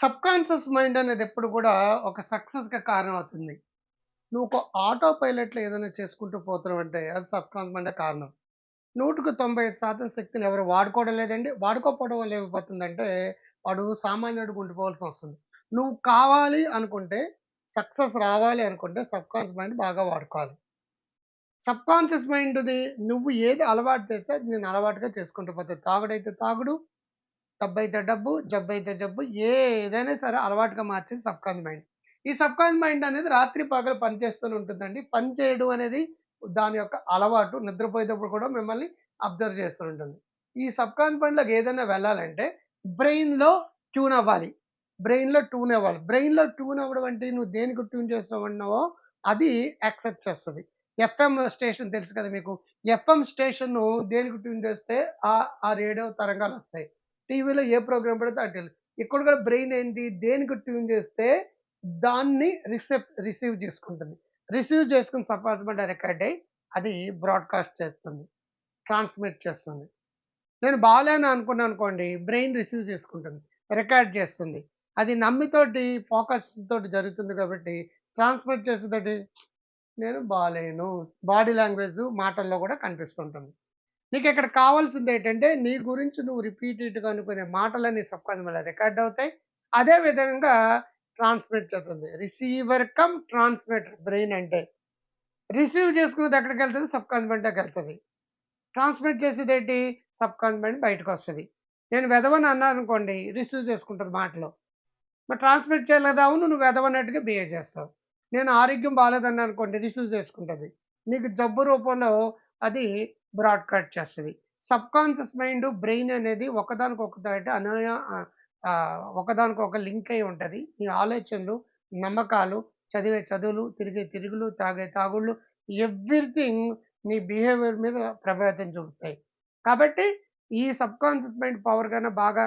Subconscious mind అనేది ఎప్పుడు కూడా ఒక సక్సెస్గా కారణం అవుతుంది. నువ్వు ఒక ఆటో పైలట్‌లో ఏదైనా చేసుకుంటూ పోతున్నావంటే అది సబ్‌కాన్షియస్ మైండే కారణం. 100కి 95% శక్తిని ఎవరు వాడుకోవడం లేదండి. వాడుకోకపోవడం వల్ల ఏమైపోతుందంటే వాడు సామాన్యుడు ఉండిపోవాల్సి వస్తుంది. నువ్వు కావాలి అనుకుంటే సక్సెస్ రావాలి అనుకుంటే సబ్‌కాన్షియస్ మైండ్ బాగా వాడుకోవాలి. సబ్ కాన్షియస్ మైండ్‌ని నువ్వు ఏది అలవాటు చేస్తే అది నేను అలవాటుగా చేసుకుంటూ పోతుంది తాగుడైతే తాగుడు, డబ్బైతే డబ్బు, జబ్బైతే జబ్బు ఏదైనా సరే అలవాటుగా మార్చేది సబ్కాన్ మైండ్. ఈ సబ్కాన్ మైండ్ అనేది రాత్రి పగలు పనిచేస్తూనే ఉంటుందండి. పని చేయడం అనేది దాని యొక్క అలవాటు. నిద్రపోయేటప్పుడు కూడా మిమ్మల్ని అబ్జర్వ్ చేస్తూ ఉంటుంది. ఈ సబ్కాన్ మైండ్‌లోకి ఏదైనా వెళ్ళాలంటే బ్రెయిన్‌లో ట్యూన్ అవ్వాలి. బ్రెయిన్‌లో ట్యూన్ అవ్వాలి. బ్రెయిన్‌లో ట్యూన్ అవ్వడం అంటే నువ్వు దేనికి ట్యూన్ చేస్తామన్నావో అది యాక్సెప్ట్ చేస్తుంది ఎఫ్ఎం స్టేషన్ తెలుసు కదా మీకు. ఎఫ్ఎం స్టేషన్ దేనికి ట్యూన్ చేస్తే ఆ ఆ తరంగాలు వస్తాయి టీవీలో ఏ ప్రోగ్రామ్ పడితే అటు ఇక్కడ కూడా బ్రెయిన్ ఏంటి దేనికి ట్యూన్ చేస్తే దాన్ని రిసెప్ రిసీవ్ చేసుకుంటుంది. రిసీవ్ చేసుకుని సబ్‌కాన్షియస్ రికార్డ్ అయ్యి అది బ్రాడ్‌కాస్ట్ చేస్తుంది. ట్రాన్స్‌మిట్ చేస్తుంది. నేను బాగాలేను అనుకున్నాను అనుకోండి బ్రెయిన్ రిసీవ్ చేసుకుంటుంది. రికార్డ్ చేస్తుంది. అది నమ్మితోటి ఫోకస్ తోటి జరుగుతుంది కాబట్టి ట్రాన్స్‌మిట్ చేసేతోటి నేను బాగాలేను బాడీ లాంగ్వేజ్ మాటల్లో కూడా కనిపిస్తుంటుంది. నీకెక్కడ కావాల్సింది ఏంటంటే నీ గురించి నువ్వు రిపీటెడ్‌గా అనుకునే మాటలన్నీ సబ్‌కాన్షియస్ మైండ్‌లో రికార్డ్ అవుతాయి. అదే విధంగా ట్రాన్స్‌మిట్ చేస్తుంది. రిసీవర్ కమ్ ట్రాన్స్‌మిటర్ బ్రెయిన్ అంటే. రిసీవ్ చేసుకునేది వెళ్తుంది సబ్‌కాన్షియస్ వెళ్తుంది ట్రాన్స్‌మిట్ చేసేదేంటి సబ్‌కాన్షియస్ మైండ్ వస్తుంది నేను వెధవని అన్నాననుకోండి రిసీవ్ చేసుకుంటుంది మాటలు. మరి ట్రాన్స్‌మిట్ చేయాలి అవును నువ్వు వెదవన్నట్టుగా బిహేవ్ చేస్తావు. నేను ఆరోగ్యం బాలేదన్నాననుకోండి రిసీవ్ చేసుకుంటుంది నీకు జబ్బు రూపంలో అది బ్రాడ్‌కాస్ట్ చేస్తుంది సబ్‌కాన్షియస్ మైండ్, బ్రెయిన్ అనేది ఒకదానికొకటి అనయ ఒకదానికొక లింక్ అయి ఉంటుంది నీ ఆలోచనలు, నమ్మకాలు, చదివే చదువులు, తిరిగే తిరుగులు, తాగే తాగుళ్ళు ఎవ్రీథింగ్ నీ బిహేవియర్ మీద ప్రభావితం చూపుతాయి. కాబట్టి ఈ సబ్‌కాన్షియస్ మైండ్ పవర్ కన్నా బాగా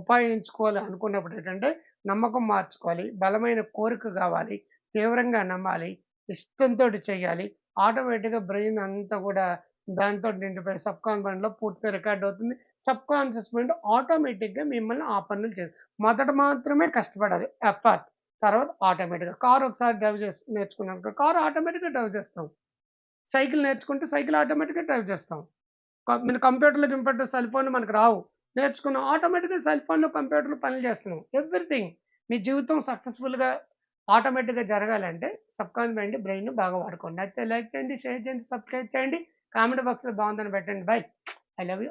ఉపయోగించుకోవాలి అనుకున్నప్పుడు ఏంటంటే నమ్మకం మార్చుకోవాలి. బలమైన కోరిక కావాలి. తీవ్రంగా నమ్మాలి. ఇష్టంతోటి చేయాలి. ఆటోమేటిక్‌గా బ్రెయిన్ అంతా కూడా దాంతో నిండిపోయి సబ్‌కాన్షియస్ మైండ్‌లో పూర్తిగా రికార్డ్ అవుతుంది. సబ్‌కాన్షియస్ మైండ్ ఆటోమేటిక్‌గా మిమ్మల్ని ఆ పనులు చేస్తుంది మొదట మాత్రమే కష్టపడాలి ఎఫర్ట్. తర్వాత ఆటోమేటిక్‌గా కార్ ఒకసారి డ్రైవ్ చేసి నేర్చుకున్నాం కార్ ఆటోమేటిక్‌గా డ్రైవ్ చేస్తాం. సైకిల్ నేర్చుకుంటే సైకిల్ ఆటోమేటిక్‌గా డ్రైవ్ చేస్తాం. మన కంప్యూటర్‌లో గింప్యూటర్ సెల్ ఫోన్‌లు మనకు రావు. నేర్చుకున్నాం ఆటోమేటిక్‌గా సెల్ ఫోన్‌లో, కంప్యూటర్‌లో పనులు చేస్తున్నాం. ఎవ్రీథింగ్ మీ జీవితం సక్సెస్‌ఫుల్‌గా ఆటోమేటిక్‌గా జరగాలంటే సబ్‌కాన్షియస్ మైండ్, బ్రెయిన్ బాగా వాడుకోండి. అయితే లైక్ చేయండి, షేర్ చేయండి, సబ్స్క్రైబ్ చేయండి. కామెంట్ బాక్స్‌లో బాగుందని పెట్టండి. బై. I love you